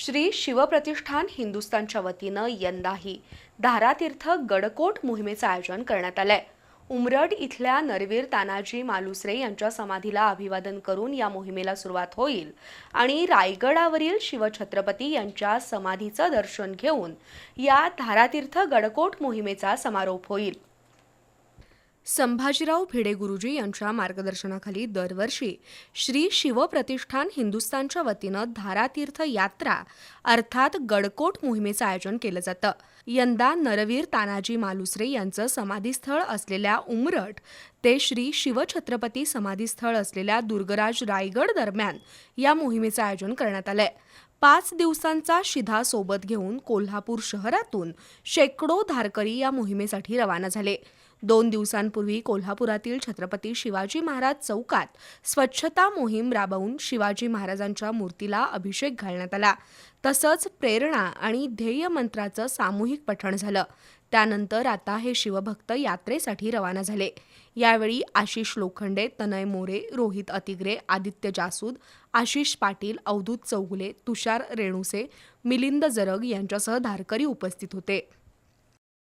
श्री शिवप्रतिष्ठान हिंदुस्थानच्या वतीनं यंदाही धारातीर्थ गडकोट मोहिमेचं आयोजन करण्यात आलंय. उमरड इथल्या नरवीर तानाजी मालुसरे यांच्या समाधीला अभिवादन करून या मोहिमेला सुरुवात होईल आणि रायगडावरील शिवछत्रपती यांच्या समाधीचं दर्शन घेऊन या धारातीर्थ गडकोट मोहिमेचा समारोप होईल. संभाजीराव भिडे गुरुजी यांच्या मार्गदर्शनाखाली दरवर्षी श्री शिवप्रतिष्ठान हिंदुस्थानच्या वतीनं धारातीर्थ यात्रा अर्थात गडकोट मोहिमेचं आयोजन केलं जातं. यंदा नरवीर तानाजी मालुसरे यांचं समाधीस्थळ असलेल्या उमरट ते श्री शिवछत्रपती समाधीस्थळ असलेल्या दुर्गराज रायगड दरम्यान या मोहिमेचं आयोजन करण्यात आलंय. पाच दिवसांचा शिधा सोबत घेऊन कोल्हापूर शहरातून शेकडो धारकरी या मोहिमेसाठी रवाना झाले. दोन दिवसांपूर्वी कोल्हापुरातील छत्रपती शिवाजी महाराज चौकात स्वच्छता मोहीम राबवून शिवाजी महाराजांच्या मूर्तीला अभिषेक घालण्यात आला. तसंच प्रेरणा आणि ध्येय मंत्राचं सामूहिक पठण झालं. त्यानंतर आता हे शिवभक्त यात्रेसाठी रवाना झाले. यावेळी आशिष लोखंडे तनय मोरे रोहित अतिग्रे आदित्य जासूद आशिष पाटील अवधूत चौगुले तुषार रेणुसे मिलिंद जरग यांच्यासह धारकरी उपस्थित होते.